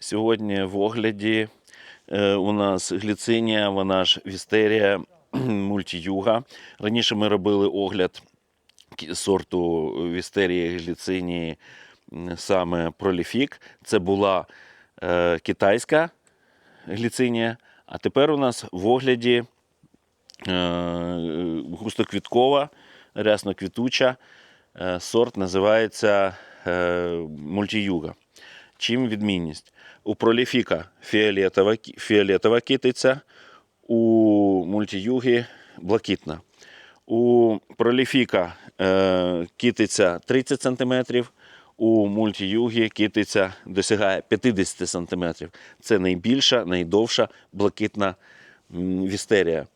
Сьогодні в огляді е, у нас гліцинія, вона ж вістерія мультіюга. Раніше ми робили огляд сорту вістерії гліцинії саме проліфік. Це була е, китайська гліцинія, а тепер у нас в огляді е, густоквіткова, рясноквітуча. Сорт називається мультіюга. Чим відмінність? У проліфіка фіолетова, фіолетова китиця, у мультіюги блакитна. У проліфіка е, китиця 30 см, у мультіюги китиця досягає 50 см. Це найбільша, найдовша блакитна вістерія.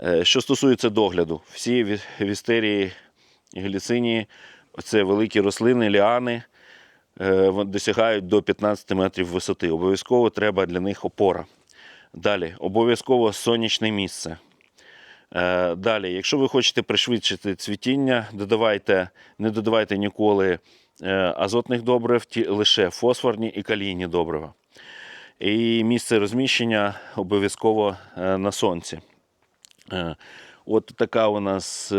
Е, Що стосується догляду, всі ві- вістерії гліцинії це великі рослини, ліани, досягають до 15 метрів висоти. Обов'язково треба для них опора. Далі, обов'язково сонячне місце. Е, Далі, якщо ви хочете пришвидшити цвітіння, додавайте, не додавайте ніколи е, азотних добрив, лише фосфорні і калійні добрива. І місце розміщення обов'язково е, на сонці. От така у нас е,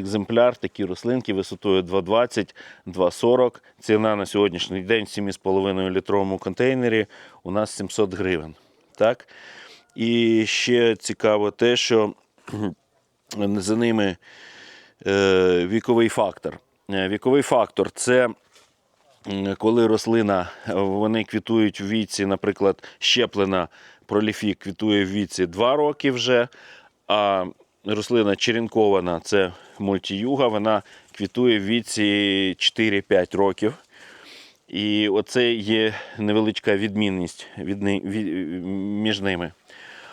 екземпляр, такі рослинки висотою 2,20, 2,40. Ціна на сьогоднішній день в 7,5 літровому контейнері у нас 700 гривень. Так? І ще цікаво те, що за ними е, віковий фактор. Е, Віковий фактор це коли рослина, вони квітують в віці, наприклад, щеплена проліфік квітує в віці 2 роки вже, а рослина черенкована, це мультіюга, вона квітує в віці 4-5 років. І оце є невеличка відмінність від, від- між ними.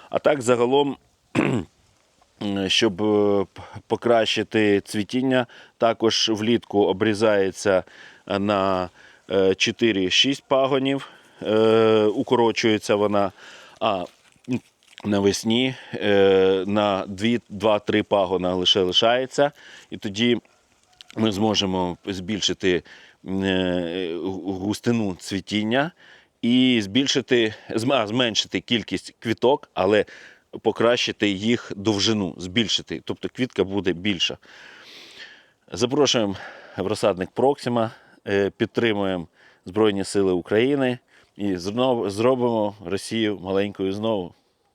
А так, загалом, щоб е, покращити цвітіння, також влітку обрізається е, на е, 4-6 пагонів, е, укорочується вона, а навесні е, на 2-3 пагона лише лишається. І тоді ми зможемо збільшити е, густину цвітіння і збільшити, зменшити кількість квіток, але покращити їх довжину, збільшити. Тобто квітка буде більша. Запрошуємо в розсадник Проксима, е, підтримуємо Збройні Сили України і зробимо Росію маленькою знову.